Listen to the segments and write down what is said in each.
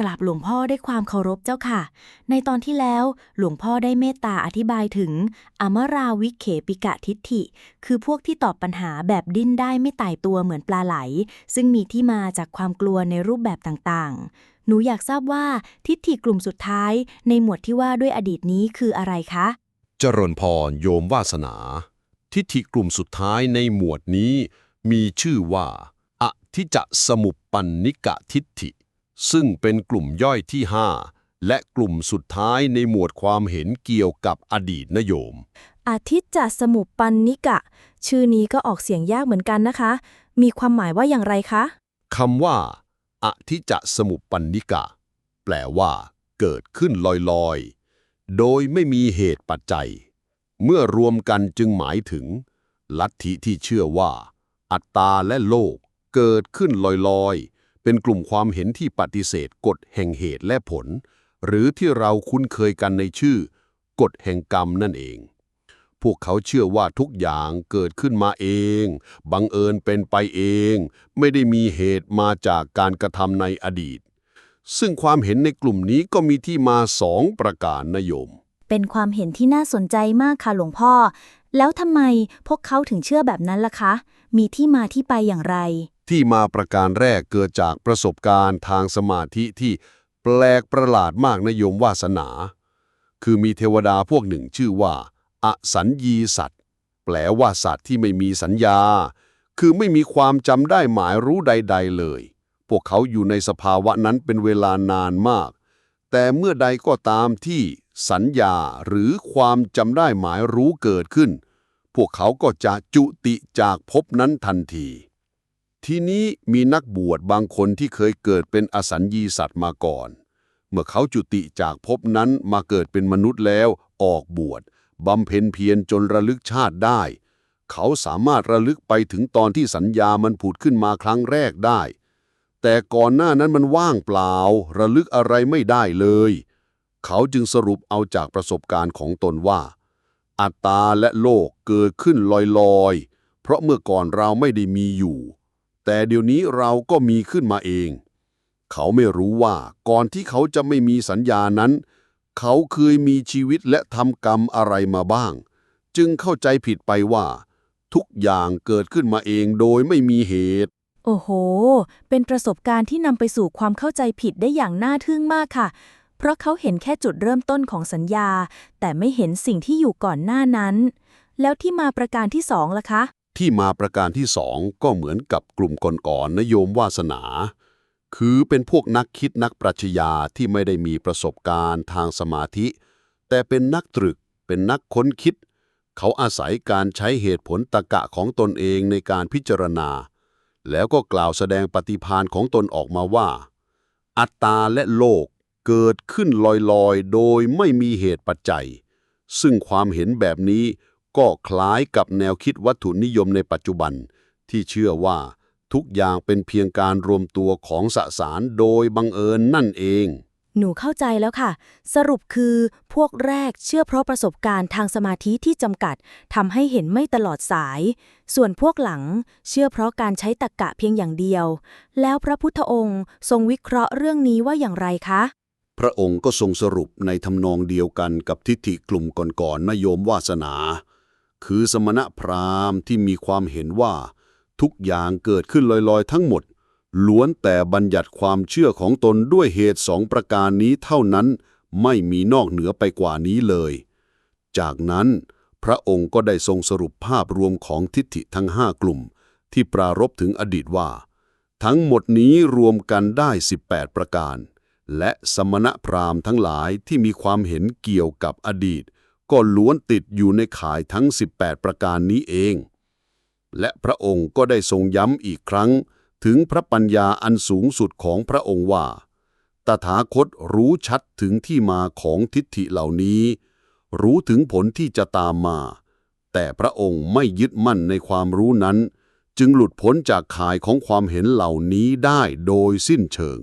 กราบหลวงพ่อได้วยความเคารพเจ้าค่ะ ในตอนที่แล้วหลวงพ่อได้เมตตาอธิบายถึง อมราวิเขปิกะทิฏฐิ คือพวกที่ตอบปัญหาแบบดิ้นได้ไม่ตายตัวเหมือนปลาไหล ซึ่งมีที่มาจากความกลัวในรูปแบบต่างๆ หนูอยากทราบว่าทิฏฐิกลุ่มสุดท้ายในหมวดที่ว่าด้วยอดีตนี้คืออะไรคะ เจริญพรโยมวาสนา ทิฏฐิกลุ่มสุดท้ายในหมวดนี้ มีชื่อว่าอทิจสมุปปันนิกะทิฏฐิ ซึ่งเป็นกลุ่มย่อยที่ 5 และกลุ่มสุดท้ายในหมวดความเห็นเกี่ยวกับอดีตนโยม อาทิตย์จะสมุปปันนิกะ ชื่อนี้ก็ออกเสียงยากเหมือนกันนะคะ มีความหมายว่าอย่างไรคะคำว่าอทิจสมุปปันนิกะ แปลว่า เกิดขึ้นลอยๆ โดยไม่มีเหตุปัจจัย เมื่อรวมกันจึงหมายถึง ลัทธิที่เชื่อว่า อัตตาและโลกเกิดขึ้นลอยๆ เป็นกลุ่มความเห็นที่ปฏิเสธกฎแห่งเหตุและผล หรือที่เราคุ้นเคยกันในชื่อกฎแห่งกรรมนั่นเอง พวกเขาเชื่อว่าทุกอย่างเกิดขึ้นมาเอง บังเอิญเป็นไปเอง ไม่ได้มีเหตุมาจากการกระทำในอดีต ซึ่งความเห็นในกลุ่มนี้ก็มีที่มาสองประการนโยม เป็นความเห็นที่น่าสนใจมากค่ะหลวงพ่อ แล้วทำไมพวกเขาถึงเชื่อแบบนั้นล่ะคะ มีที่มาที่ไปอย่างไร ที่มาประการแรกเกิดจากประสบการณ์ทางสมาธิที่แปลกประหลาดมากนโยมวาสนา คือมีเทวดาพวกหนึ่งชื่อว่า อสัญญีสัตว์ แปลว่าสัตว์ที่ไม่มีสัญญา คือไม่มีความจำได้หมายรู้ใด ๆ เลย พวกเขาอยู่ในสภาวะนั้นเป็นเวลานานมาก แต่เมื่อใดก็ตามที่สัญญาหรือความจำได้หมายรู้เกิดขึ้น พวกเขาก็จะจุติจากภพนั้นทันที ทีนี้มีนักบวชบางคนที่เคยเกิดเป็นอสัญญีสัตว์มาก่อน เมื่อเขาจุติจากภพนั้นมาเกิดเป็นมนุษย์แล้ว ออกบวชบำเพ็ญเพียรจนระลึกชาติได้ เขาสามารถระลึกไปถึงตอนที่สัญญามันผุดขึ้นมาครั้งแรกได้ แต่ก่อนหน้านั้นมันว่างเปล่า ระลึกอะไรไม่ได้เลย เขาจึงสรุปเอาจากประสบการณ์ของตนว่า อัตตาและโลกเกิดขึ้นลอยๆ เพราะเมื่อก่อนเราไม่ได้มีอยู่ แต่เดี๋ยวนี้เราก็มีขึ้นมาเอง เขาไม่รู้ว่าก่อนที่เขาจะไม่มีสัญญานั้น เขาเคยมีชีวิตและทำกรรมอะไรมาบ้าง จึงเข้าใจผิดไปว่า ทุกอย่างเกิดขึ้นมาเองโดยไม่มีเหตุ โอ้โห เป็นประสบการณ์ที่นำไปสู่ความเข้าใจผิดได้อย่างน่าทึ่งมากค่ะ เพราะเขาเห็นแค่จุดเริ่มต้นของสัญญา แต่ไม่เห็นสิ่งที่อยู่ก่อนหน้านั้น แล้วที่มาประการที่สองล่ะคะ ที่มาประการที่สองก็เหมือนกับกลุ่มก่อนๆนโยมวาสนา คือเป็นพวกนักคิดนักปรัชญาที่ไม่ได้มีประสบการณ์ทางสมาธิ แต่เป็นนักตรึก เป็นนักค้นคิด เขาอาศัยการใช้เหตุผลตรรกะของตนเองในการพิจารณา แล้วก็กล่าวแสดงปฏิพานของตนออกมาว่า อัตตาและโลกเกิดขึ้นลอยๆ โดยไม่มีเหตุปัจจัย ซึ่งความเห็นแบบนี้ ก็คล้ายกับแนวคิดวัตถุนิยมในปัจจุบัน ที่เชื่อว่าทุกอย่างเป็นเพียงการรวมตัวของสสารโดยบังเอิญนั่นเอง หนูเข้าใจแล้วค่ะ สรุปคือพวกแรกเชื่อเพราะประสบการณ์ทางสมาธิที่จำกัดทำให้เห็นไม่ตลอดสาย ส่วนพวกหลังเชื่อเพราะการใช้ตรรกะเพียงอย่างเดียว แล้วพระพุทธองค์ทรงวิเคราะห์เรื่องนี้ว่าอย่างไรคะ พระองค์ก็ทรงสรุปในทำนองเดียวกันกับทิฏฐิกลุ่มก่อนๆนโยมวาสนา คือสมณะพราหมณ์ที่มีความเห็นว่า ทุกอย่างเกิดขึ้นลอยๆ ทั้งหมด ล้วนแต่บัญญัติความเชื่อของตนด้วยเหตุสองประการนี้เท่านั้นไม่มีนอกเหนือไปกว่านี้เลย จากนั้นพระองค์ก็ได้ทรงสรุปภาพรวมของทิฏฐิทั้งห้ากลุ่ม ที่ปรารบถึงอดีตว่า ทั้งหมดนี้รวมกันได้ 18 ประการ และสมณะพราหมณ์ทั้งหลายที่มีความเห็นเกี่ยวกับอดีต ก็ล้วนติดอยู่ในข่ายทั้ง 18 ประการนี้เอง และพระองค์ก็ได้ทรงย้ำอีกครั้ง ถึงพระปัญญาอันสูงสุดของพระองค์ว่า ตถาคตรู้ชัดถึงที่มาของทิฏฐิเหล่านี้ รู้ถึงผลที่จะตามมา แต่พระองค์ไม่ยึดมั่นในความรู้นั้น จึงหลุดพ้นจากข่ายของความเห็นเหล่านี้ได้โดยสิ้นเชิง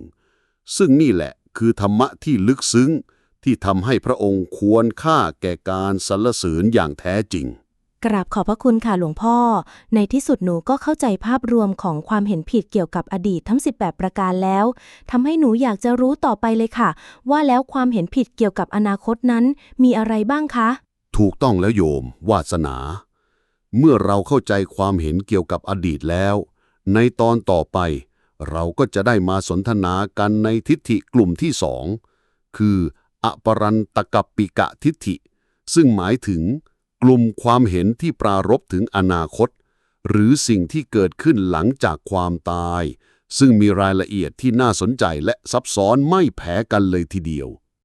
ซึ่งนี่แหละคือธรรมะที่ลึกซึ้ง ที่ทำให้พระองค์ควรค่าแก่การสรรเสริญอย่างแท้จริง กราบขอบพระคุณค่ะหลวงพ่อ ในที่สุดหนูก็เข้าใจภาพรวมของความเห็นผิดเกี่ยวกับอดีตทั้ง 18 ประการแล้วทำให้หนูอยากจะรู้ต่อไปเลยค่ะ ว่าแล้วความเห็นผิดเกี่ยวกับอนาคตนั้น มีอะไรบ้างคะ ถูกต้องแล้วโยม วาสนา เมื่อเราเข้าใจความเห็นเกี่ยวกับอดีตแล้ว ในตอนต่อไป เราก็จะได้มาสนทนากันในทิฏฐิกลุ่มที่สองคือ อปรันตกปปิกะทิฏฐิ ซึ่งหมายถึง กลุ่มความเห็นที่ปรารบถึงอนาคต หรือสิ่งที่เกิดขึ้นหลังจากความตาย ซึ่งมีรายละเอียดที่น่าสนใจและซับซ้อนไม่แพ้กันเลยทีเดียว